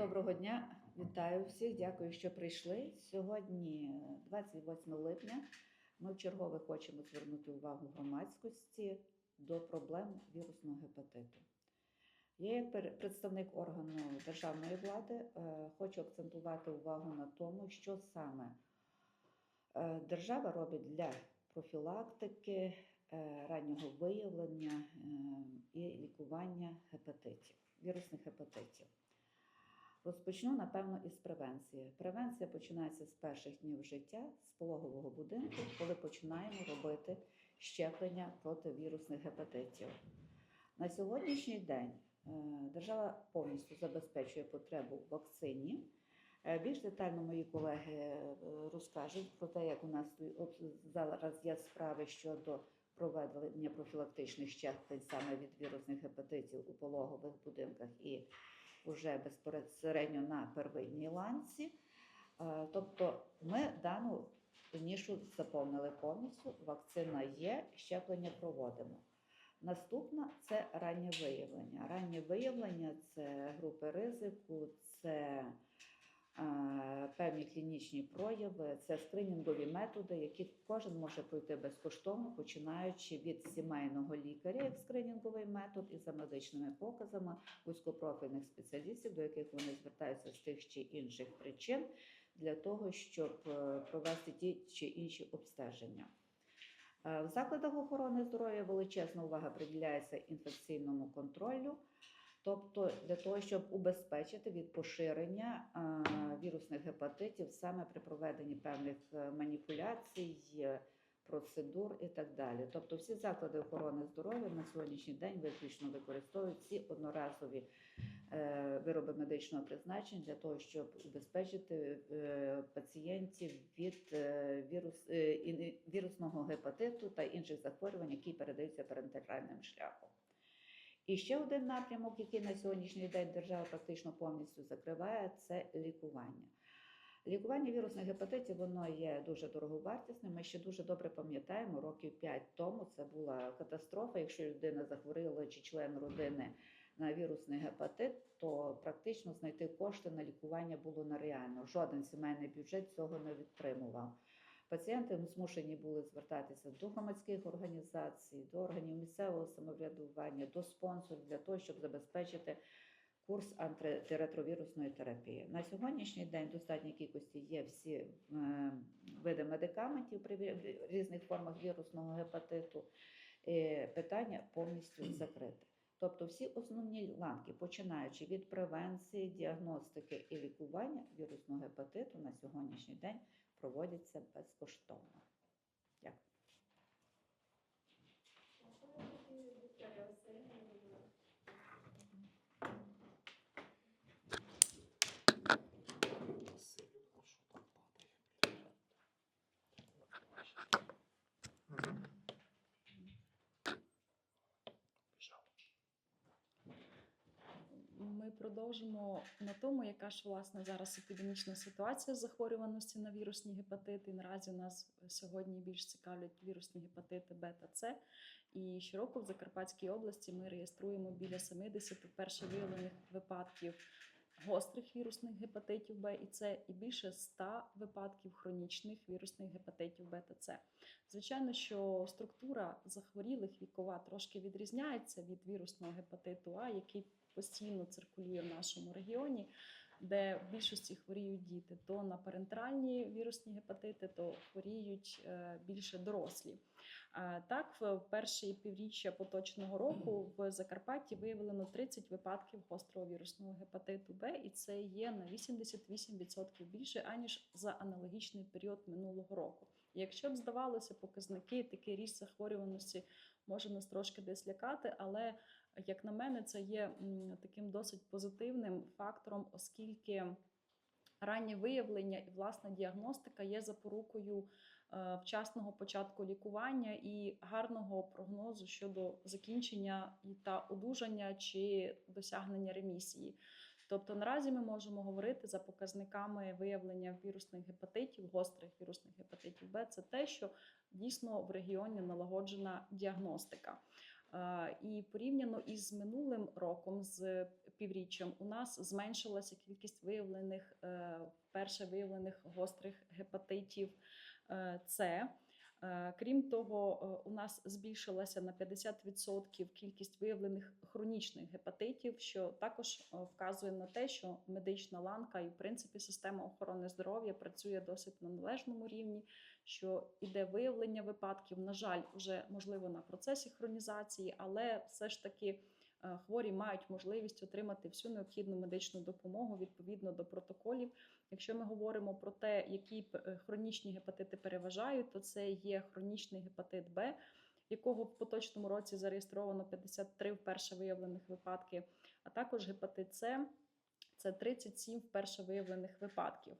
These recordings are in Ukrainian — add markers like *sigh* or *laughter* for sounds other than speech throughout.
доброго дня. Вітаю всіх. Дякую, що прийшли. Сьогодні, 28 липня, ми вчергове хочемо звернути увагу громадськості до проблем вірусного гепатиту. Я, як представник органу державної влади, е, хочу акцентувати увагу на тому, що саме е, держава робить для профілактики, е, раннього виявлення е, і лікування гепатитів, вірусних гепатитів. Розпочну, напевно, із превенції. Превенція починається з перших днів життя, з пологового будинку, коли починаємо робити щеплення проти вірусних гепатитів. На сьогоднішній день е, держава повністю забезпечує потребу в вакцині. Е, Більш детально мої колеги е, розкажуть про те, як у нас зараз є справи щодо проведення профілактичних щеплень саме від вірусних гепатитів у пологових будинках і вже безпосередньо на первинній ланці. Е, Тобто ми дану нішу заповнили повністю, вакцина є, щеплення проводимо. Наступна це раннє виявлення. Раннє виявлення це групи ризику, це певні клінічні прояви, це скринінгові методи, які кожен може пройти безкоштовно, починаючи від сімейного лікаря, як скринінговий метод, і за медичними показами вузькопрофільних спеціалістів, до яких вони звертаються з тих чи інших причин, для того, щоб е, провести ті чи інші обстеження. Е, В закладах охорони здоров'я величезна увага приділяється інфекційному контролю, тобто для того, щоб убезпечити від поширення вірусних гепатитів саме при проведенні певних е, маніпуляцій, е, процедур і так далі. Тобто всі заклади охорони здоров'я на сьогоднішній день виключно використовують ці одноразові е, вироби медичного призначення для того, щоб убезпечити пацієнтів від вірус, вірусного гепатиту та інших захворювань, які передаються перинатальним шляхом. І ще один напрямок, який на сьогоднішній день держава практично повністю закриває, це лікування. Лікування вірусних гепатитів воно є дуже дороговартісним. Ми ще дуже добре пам'ятаємо, років 5 тому це була катастрофа. Якщо людина захворіла чи член родини на вірусний гепатит, то практично знайти кошти на лікування було нереально. Жоден сімейний бюджет цього не відтримував. Пацієнти змушені були звертатися до громадських організацій, до органів місцевого самоврядування, до спонсорів для того, щоб забезпечити курс антиретровірусної терапії. На сьогоднішній день в достатній кількості є всі е, види медикаментів при різних формах вірусного гепатиту. Питання повністю закрите. Тобто всі основні ланки, починаючи від превенції, діагностики і лікування вірусного гепатиту на сьогоднішній день проводяться безкоштовно. Дякую. Ми продовжимо на тому, яка ж власне зараз епідемічна ситуація захворюваності на вірусні гепатити. Наразі нас сьогодні більш цікавлять вірусні гепатити бета С. І щороку в Закарпатській області ми реєструємо біля 70 вперше виявлених випадків гострих вірусних гепатитів Б і С, і більше 100 випадків хронічних вірусних гепатитів бета С. Звичайно, що структура захворілих вікова трошки відрізняється від вірусного гепатиту А, який постійно циркулює в нашому регіоні, де в більшості хворіють діти, то на парентеральні вірусні гепатити, то хворіють е, більше дорослі. Е, Так, в перші півріччя поточного року в Закарпатті виявлено 30 випадків гострого вірусного гепатиту Б, і це є на 88% більше аніж за аналогічний період минулого року. Якщо б здавалося, показники, такий ріст захворюваності може нас трошки десь лякати, але як на мене, це є таким досить позитивним фактором, оскільки раннє виявлення і власна діагностика є запорукою е, вчасного початку лікування і гарного прогнозу щодо закінчення та одужання чи досягнення ремісії. Тобто наразі ми можемо говорити за показниками виявлення вірусних гепатитів, гострих вірусних гепатитів Б, це те, що дійсно в регіоні налагоджена діагностика. Е, І порівняно із минулим роком, з півріччям у нас зменшилася кількість виявлених е, вперше виявлених гострих гепатитів е, С. Крім того, у нас збільшилася на 50% кількість виявлених хронічних гепатитів, що також вказує на те, що медична ланка і, в принципі, система охорони здоров'я працює досить на належному рівні, що іде виявлення випадків. На жаль, вже можливо на процесі хронізації, але все ж таки е, хворі мають можливість отримати всю необхідну медичну допомогу відповідно до протоколів. Якщо ми говоримо про те, які е, хронічні гепатити переважають, то це є хронічний гепатит Б, якого в поточному році зареєстровано 53 вперше виявлених випадки, а також гепатит С це 37 вперше виявлених випадків.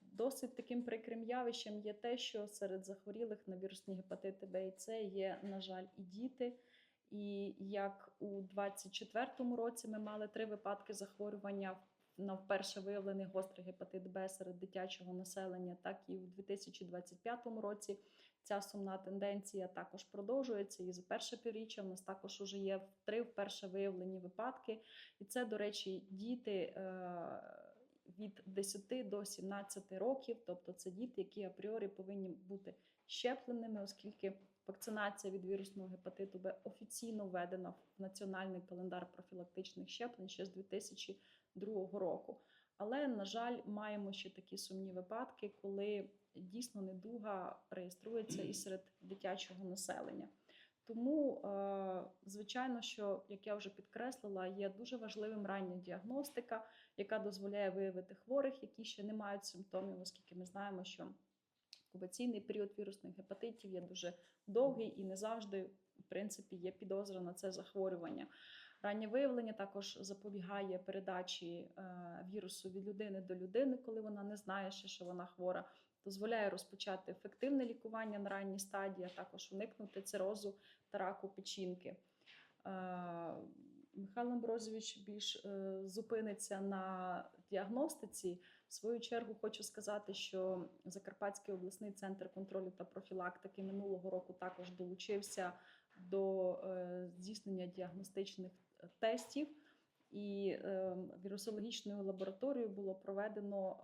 Досить таким прикрим явищем є те, що серед захворілих на вірусні гепатити Б і С є, на жаль, і діти. І як у 2024 році ми мали три випадки захворювання на вперше виявлений гострий гепатит Б серед дитячого населення, так і у 2025 році ця сумна тенденція також продовжується. І за перше півріччя в нас також уже є три вперше виявлені випадки. І це, до речі, діти е, від 10 до 17 років, тобто це діти, які апріорі повинні бути щепленими, оскільки вакцинація від вірусного гепатиту Б офіційно введена в національний календар профілактичних щеплень ще з 2002 року. Але, на жаль, маємо ще такі сумні випадки, коли дійсно недуга реєструється і серед дитячого населення. Тому, е, звичайно, що, як я вже підкреслила, є дуже важливим рання діагностика, яка дозволяє виявити хворих, які ще не мають симптомів, оскільки ми знаємо, що інкубаційний період вірусних гепатитів є дуже довгий і не завжди, в принципі, є підозра на це захворювання. Раннє виявлення також запобігає передачі е, вірусу від людини до людини, коли вона не знає, ще, що вона хвора, дозволяє розпочати ефективне лікування на ранній стадії, а також уникнути цирозу та раку печінки. Михайло Амброзович більш е, зупиниться на діагностиці. В свою чергу хочу сказати, що Закарпатський обласний центр контролю та профілактики минулого року також долучився до е, здійснення діагностичних е, тестів, і вірусологічною лабораторією було проведено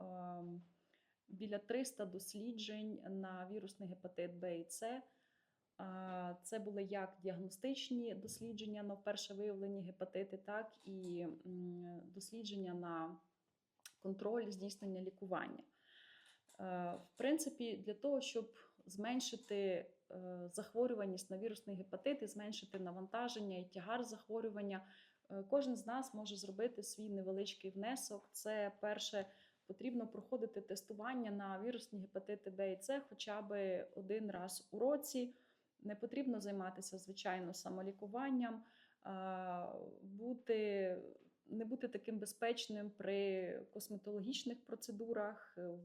біля 300 досліджень на вірусний гепатит Б і С. Це були як діагностичні дослідження на вперше виявлені гепатити, так і дослідження на контроль здійснення лікування. В принципі, для того, щоб зменшити е, захворюваність на вірусний гепатит і зменшити навантаження і тягар захворювання, е, кожен з нас може зробити свій невеличкий внесок. Це перше. Потрібно проходити тестування на вірусні гепатити Б і С хоча б один раз у році. Не потрібно займатися звичайно самолікуванням, бути, не бути таким безпечним при косметологічних процедурах, е, в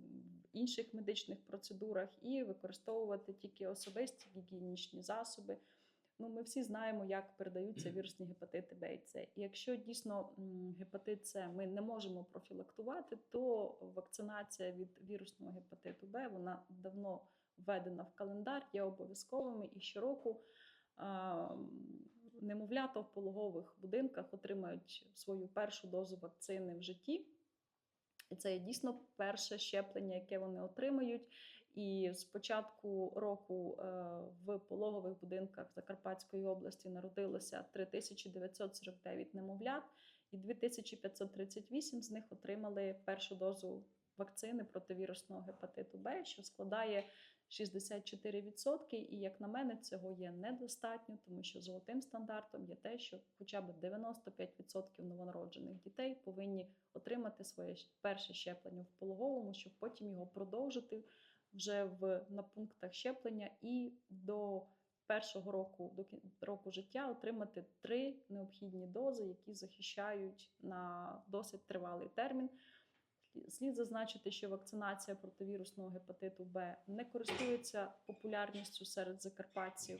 інших медичних процедурах і використовувати тільки особисті гігієнічні засоби. Ну, ми всі знаємо, як передаються вірусні гепатити Б і С. І якщо дійсно гепатит С ми не можемо профілактувати, то вакцинація від вірусного гепатиту Б вона давно введена в календар, є обов'язковими і щороку немовлята в пологових будинках отримають свою першу дозу вакцини в житті. І це є дійсно перше щеплення, яке вони отримають. І з початку року е, в пологових будинках Закарпатської області народилося 3949 немовлят, і 2538 з них отримали першу дозу вакцини проти вірусного гепатиту Б, що складає 64%. І як на мене, цього є недостатньо, тому що золотим стандартом є те, що хоча б 95% новонароджених дітей повинні отримати своє перше щеплення в пологовому, щоб потім його продовжити вже в на пунктах щеплення і до першого року до року життя отримати три необхідні дози, які захищають на досить тривалий термін. Слід зазначити, що вакцинація проти вірусного гепатиту Б не користується популярністю серед закарпатців,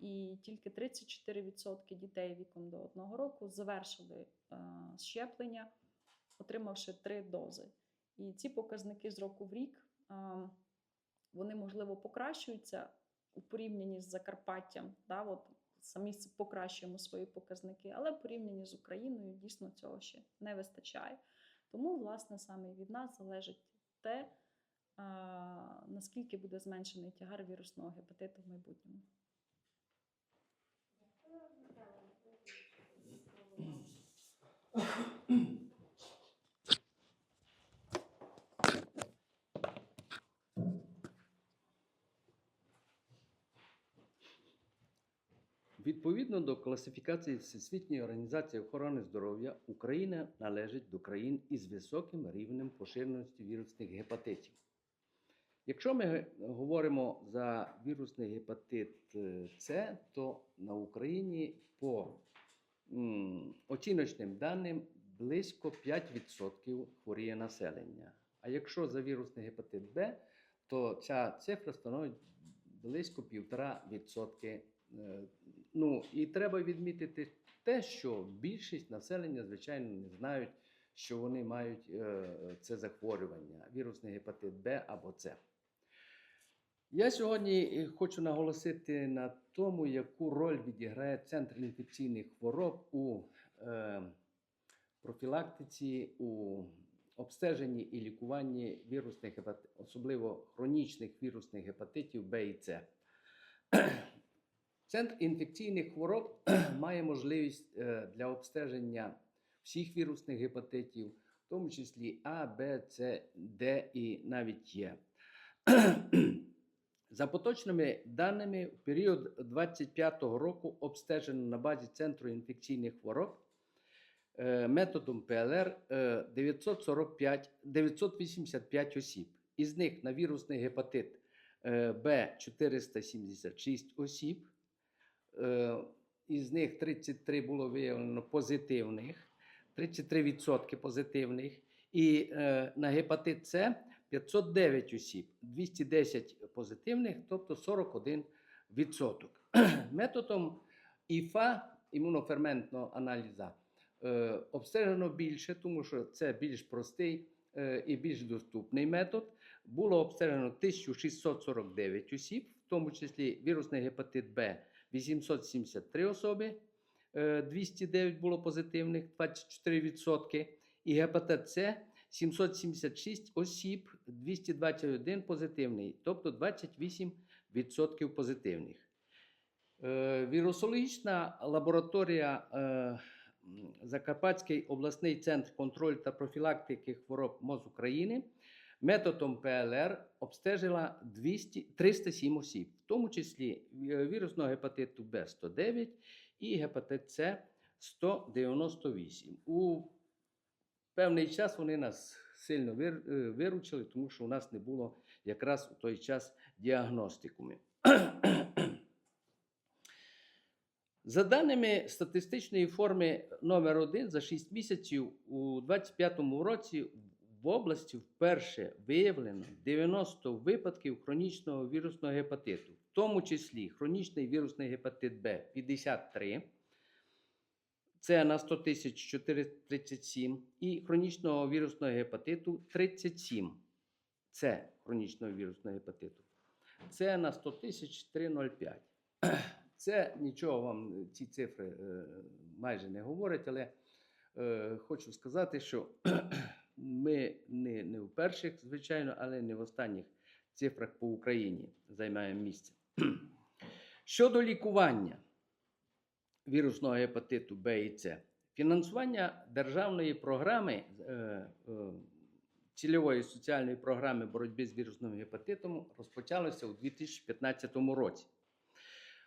і тільки 34% дітей віком до одного року завершили е, щеплення, отримавши три дози. І ці показники з року в рік е, вони можливо покращуються у порівнянні з Закарпаттям. Да, от самі покращуємо свої показники, але в порівнянні з Україною дійсно цього ще не вистачає. Тому, власне, саме від нас залежить те, наскільки буде зменшений тягар вірусного гепатиту в майбутньому. Відповідно до класифікації Всесвітньої організації охорони здоров'я, Україна належить до країн із високим рівнем поширеності вірусних гепатитів. Якщо ми говоримо за вірусний гепатит е, С, то на Україні по оціночним даним близько 5% хворіє населення. А якщо за вірусний гепатит Б, то ця цифра становить близько 1,5%. Е, Ну і треба відмітити те, що більшість населення, звичайно, не знають, що вони мають е, це захворювання, вірусний гепатит Б або С. Я сьогодні е, хочу наголосити на тому, яку роль відіграє Центр інфекційних хвороб у профілактиці, у обстеженні і лікуванні вірусних гепатитів, особливо хронічних вірусних гепатитів Б і С. Центр інфекційних хвороб *clears throat* має можливість е, для обстеження всіх вірусних гепатитів, в тому числі А, Б, С, Д і навіть Е. *clears throat* За поточними даними, в період 2025 року обстежено на базі Центру інфекційних хвороб е, методом ПЛР е, 945, 985 осіб. Із них на вірусний гепатит е, Б 476 осіб. Е, Із них 33 було виявлено позитивних, 33% позитивних. І е, на гепатит С 509 осіб, 210 позитивних, тобто 41%. *clears throat* Методом ІФА, імуноферментного аналіза, е, обстежено більше, тому що це більш простий і більш доступний метод. Було обстежено 1649 осіб, в тому числі вірусний гепатит Б 873 особи, е, 209 було позитивних, 24%, і гепатит С 776 осіб, 221 позитивний, тобто 28% позитивних. Е, Вірусологічна лабораторія е, Закарпатський обласний центр контролю та профілактики хвороб МОЗ України методом ПЛР обстежила 200, 307 осіб, в тому числі е, вірусного гепатиту Б 109 і гепатит С 198. У певний час вони нас сильно е, виручили, тому що у нас не було якраз у той час діагностикуми. *clears throat* За даними статистичної форми номер 1 за 6 місяців у 2025 році області вперше виявлено 90 випадків хронічного вірусного гепатиту, в тому числі хронічний вірусний гепатит Б 53, це на 100 тисяч 437, і хронічного вірусного гепатиту 37. Це хронічного вірусного гепатиту. Це на 100 тисяч 305. *clears throat* Це нічого вам ці цифри е, майже не говорять, але е, хочу сказати, що ми не, не в перших, звичайно, але не в останніх цифрах по Україні займаємо місце. *clears throat* Щодо лікування вірусного гепатиту Б і С, фінансування державної програми е, е, цільової соціальної програми боротьби з вірусним гепатитом розпочалося у 2015 році.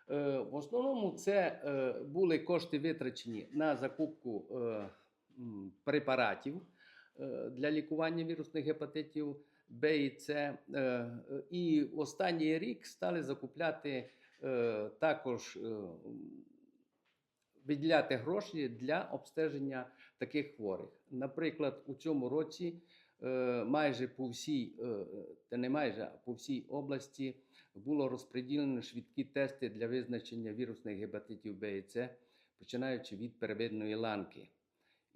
Е, В основному це були кошти витрачені на закупку препаратів для лікування вірусних гепатитів Б і С. Е, е, І останній рік стали закупляти е, також е, м, виділяти гроші для обстеження таких хворих. Наприклад, у цьому році е, майже по всій, е, та не майже, а по всій області було розподілено швидкі тести для визначення вірусних гепатитів Б і С, починаючи від первинної ланки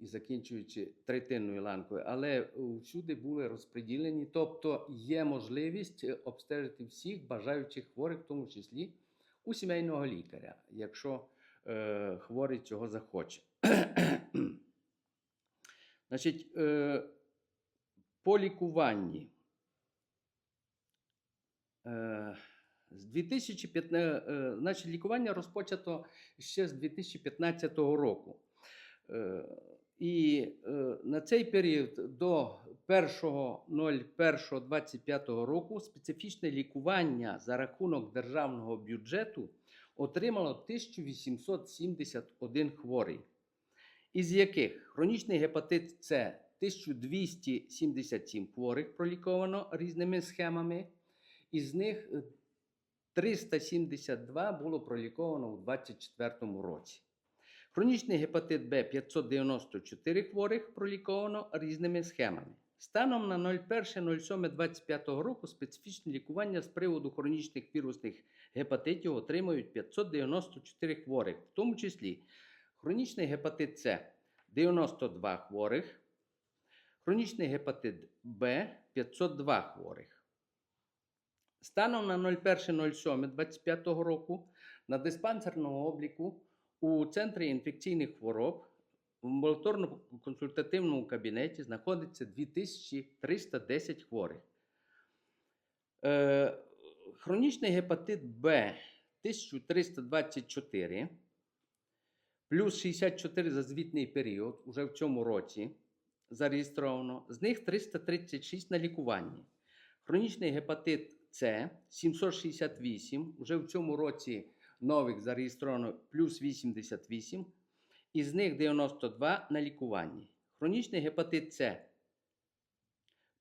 і закінчуючи третинною ланкою. Але всюди були розподілені, тобто є можливість е, обстежити всіх бажаючих хворих, в тому числі у сімейного лікаря, якщо е, хворий цього захоче. *clears throat* Значить, е, по лікуванні. Е, з 2015, е, значить, лікування розпочато ще з 2015 року. Е, І е, на цей період до 1.01.25 року специфічне лікування за рахунок державного бюджету отримало 1871 хворий, із яких хронічний гепатит С 1277 хворих проліковано різними схемами, із них е, 372 було проліковано у 2024 році. Хронічний гепатит Б 594 хворих проліковано різними схемами. Станом на 01.07.25 року специфічне лікування з приводу хронічних вірусних гепатитів отримують 594 хворих, в тому числі хронічний гепатит С 92 хворих, хронічний гепатит Б 502 хворих. Станом на 01.07.25 року на диспансерному обліку у Центрі інфекційних хвороб в амбулаторно-консультативному кабінеті знаходиться 2310 хворих. Е, хронічний гепатит Б 1324 плюс 64 за звітний період уже в цьому році зареєстровано. З них 336 на лікуванні. Хронічний гепатит С 768, вже в цьому році нових зареєстровано плюс 88, із них 92 на лікуванні. Хронічний гепатит С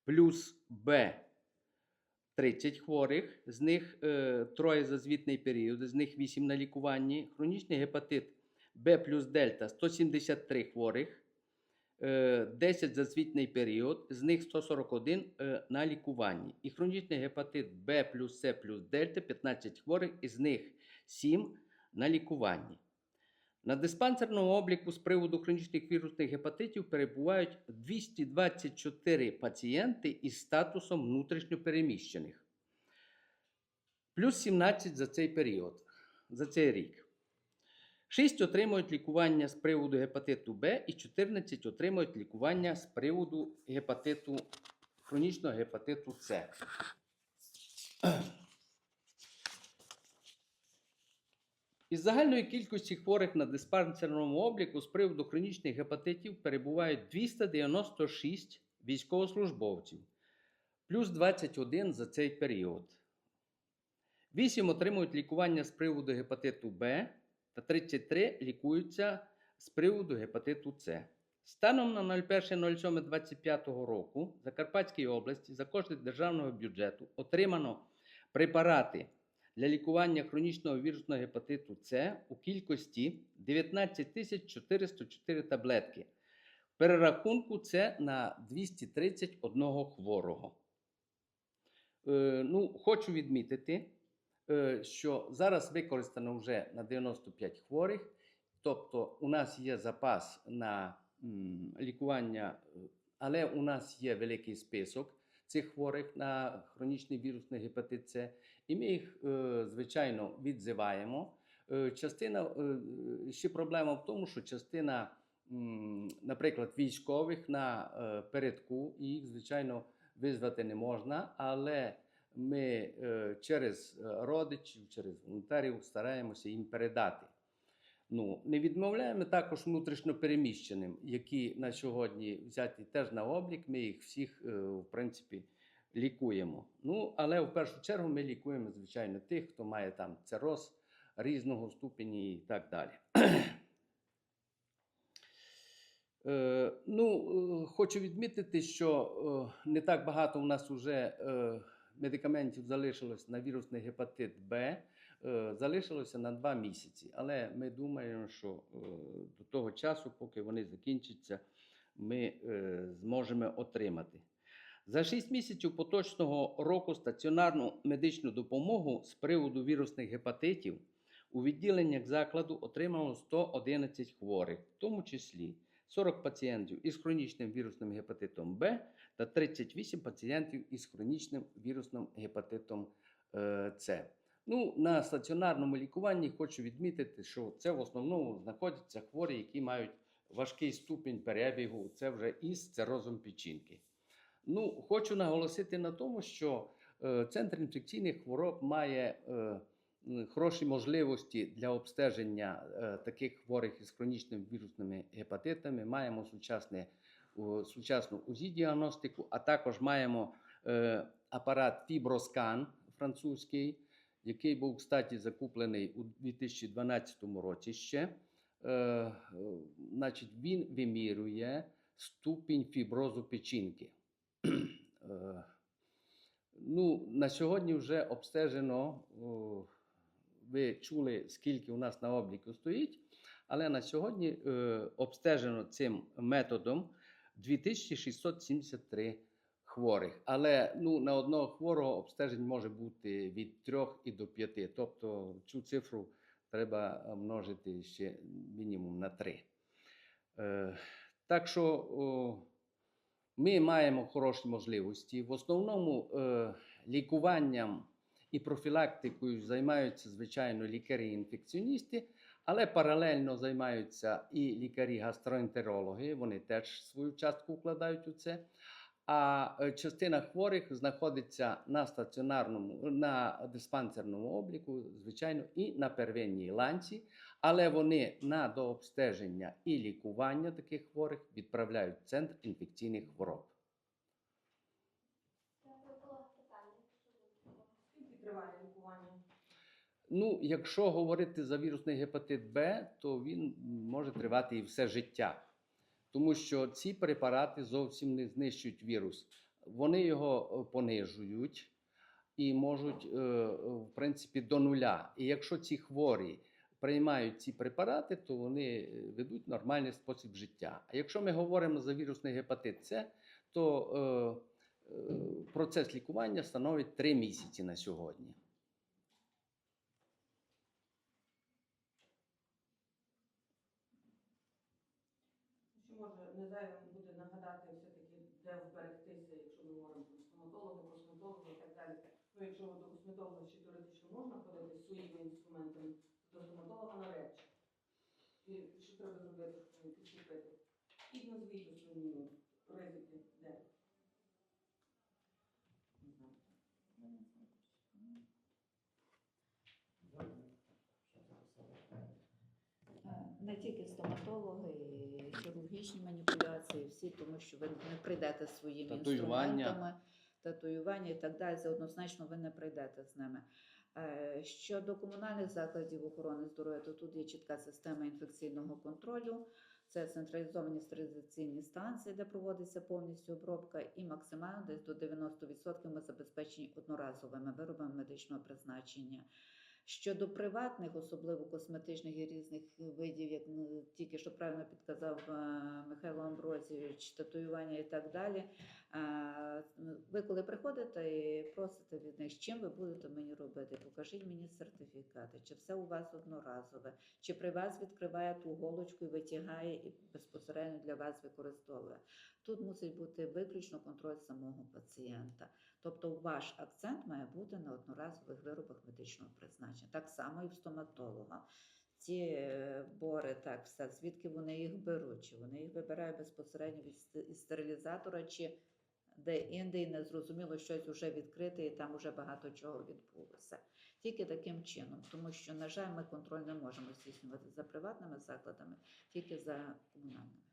плюс Б 30 хворих, з них е, троє за звітний період, з них 8 на лікуванні. Хронічний гепатит Б плюс Дельта 173 хворих, 10 за звітний період, з них 141 е, на лікуванні. І хронічний гепатит Б плюс С плюс Дельта 15 хворих, із них 7 на лікуванні. На диспансерному обліку з приводу хронічних вірусних гепатитів перебувають 224 пацієнти із статусом внутрішньопереміщених, плюс 17 за цей період, за цей рік. 6 отримують лікування з приводу гепатиту Б і 14 отримують лікування з приводу гепатиту, хронічного гепатиту С. Із загальної кількості хворих на диспансерному обліку з приводу хронічних гепатитів перебувають 296 військовослужбовців, плюс 21 за цей період. 8 отримують лікування з приводу гепатиту Б та 33 лікуються з приводу гепатиту С. Станом на 01.07.25 року в Закарпатській області за кошти державного бюджету отримано препарати для лікування хронічного вірусного гепатиту С у кількості 19 404 таблетки. В перерахунку це на 231 хворого. Е, ну, хочу відмітити, що зараз використано вже на 95 хворих, тобто у нас є запас на лікування, е, але у нас є великий список цих хворих на хронічний вірусний гепатит С, і ми їх, е, звичайно, відзиваємо. Е, Частина е, ще проблема в тому, що частина, наприклад, військових на е, передку, їх, звичайно, визвати не можна, але ми е, через е, родичів, через волонтерів стараємося їм передати. Ну, не відмовляємо також внутрішньопереміщеним, які на сьогодні взяті теж на облік. Ми їх всіх, е, в принципі, лікуємо. Ну, але в першу чергу ми лікуємо, звичайно, тих, хто має там цероз різного ступені і так далі. Ну, хочу відмітити, що не так багато у нас вже медикаментів залишилось на вірусний гепатит Б. Е, залишилося на два місяці. Але ми думаємо, що е, до того часу, поки вони закінчаться, ми е, зможемо отримати. За 6 місяців поточного року стаціонарну медичну допомогу з приводу вірусних гепатитів у відділеннях закладу отримало 111 хворих, в тому числі 40 пацієнтів із хронічним вірусним гепатитом Б та 38 пацієнтів із хронічним вірусним гепатитом е, С. Ну, на стаціонарному лікуванні хочу відмітити, що це в основному знаходяться хворі, які мають важкий ступінь перебігу. Це вже із цирозом печінки. Ну, хочу наголосити на тому, що е, центр інфекційних хвороб має е, хороші можливості для обстеження е, таких хворих із хронічними вірусними гепатитами. Маємо сучасне, сучасну УЗІ-діагностику, а також маємо е, апарат Фіброскан французький, який був, кстати, закуплений у 2012 році ще. Е, значить, він вимірює ступінь фіброзу печінки. Ну, на сьогодні вже обстежено, ви чули, скільки у нас на обліку стоїть, але на сьогодні е, обстежено цим методом 2673 хворих. Але ну, на одного хворого обстежень може бути від 3 і до 5. Тобто цю цифру треба множити ще мінімум на 3. Е, так що ми маємо хороші можливості. В основному е, лікуванням і профілактикою займаються, звичайно, лікарі-інфекціоністи, але паралельно займаються і лікарі-гастроентерологи, вони теж свою частку вкладають у це. А е, частина хворих знаходиться на стаціонарному, на диспансерному обліку, звичайно, і на первинній ланці, але вони на дообстеження і лікування таких хворих відправляють в центр інфекційних хвороб. Скільки триває лікування? Ну, якщо говорити за вірусний гепатит Б, то він може тривати і все життя, тому що ці препарати зовсім не знищують вірус. Вони його е, понижують і можуть, е, в принципі, до нуля. І якщо ці хворі приймають ці препарати, то вони е, ведуть нормальний спосіб життя. А якщо ми говоримо за вірусний гепатит С, то процес лікування становить 3 місяці на сьогодні. Чи може не зайвим буде нагадати все-таки, де вберегтися, якщо ми говоримо про стоматолога, косметолога і так далі. Ну, якщо до косметолога ще теоретично можна ходити з своїми інструментами, то до стоматолога навряд чи. І що треба зробити, щоб підступити? І основні ризики, де. Не знаю. Е, Не тільки стоматологи, і хірургічні маніпуляції, всі, тому що ви не прийдете своїми Татуювання. інструментами, татуювання і так далі. Це однозначно ви не прийдете з ними. Е, Щодо комунальних закладів охорони здоров'я, то тут є чітка система інфекційного контролю. Це централізовані стерилізаційні станції, де проводиться повністю обробка, і максимально десь до 90% ми забезпечені одноразовими виробами медичного призначення. Щодо приватних, особливо косметичних і різних видів, як ну, тільки що правильно підказав е, Михайло Амброзійович, татуювання і так далі. е, Ви коли приходите і просите від них, чим ви будете мені робити? Покажіть мені сертифікати, чи все у вас одноразове, чи при вас відкриває ту голочку і витягає і безпосередньо для вас використовує. Тут мусить бути виключно контроль самого пацієнта. Тобто ваш акцент має бути на одноразових виробах медичного призначення. Так само і в стоматолога. Ці е, бори, так, все, звідки вони їх беруть? Чи вони їх вибирають безпосередньо від із стерилізатора, чи де інде і незрозуміло щось вже відкрите, і там вже багато чого відбулося. Тільки таким чином, тому що, на жаль, ми контроль не можемо здійснювати за приватними закладами, тільки за комунальними.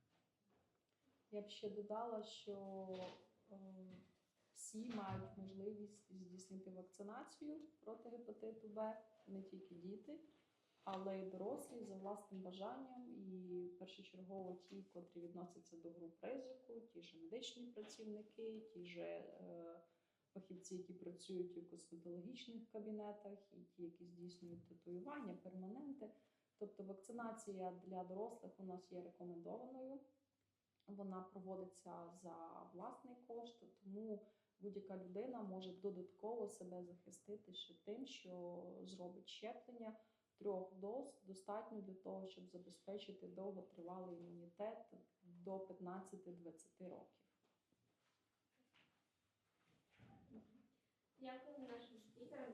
Я б ще додала, що е, всі мають можливість здійснити вакцинацію проти гепатиту Б, не тільки діти, але й дорослі за власним бажанням. І першочергово ті, котрі відносяться до груп ризику, ті ж медичні працівники, ті ж е, фахівці, які працюють у косметологічних кабінетах, і ті, які здійснюють татуювання, перманенти. Тобто вакцинація для дорослих у нас є рекомендованою. Вона проводиться за власний кошт, тому будь-яка людина може додатково себе захистити ще тим, що зробить щеплення трьох доз достатньо для того, щоб забезпечити довготривалий імунітет до 15-20 років. Дякую нашим спікерам,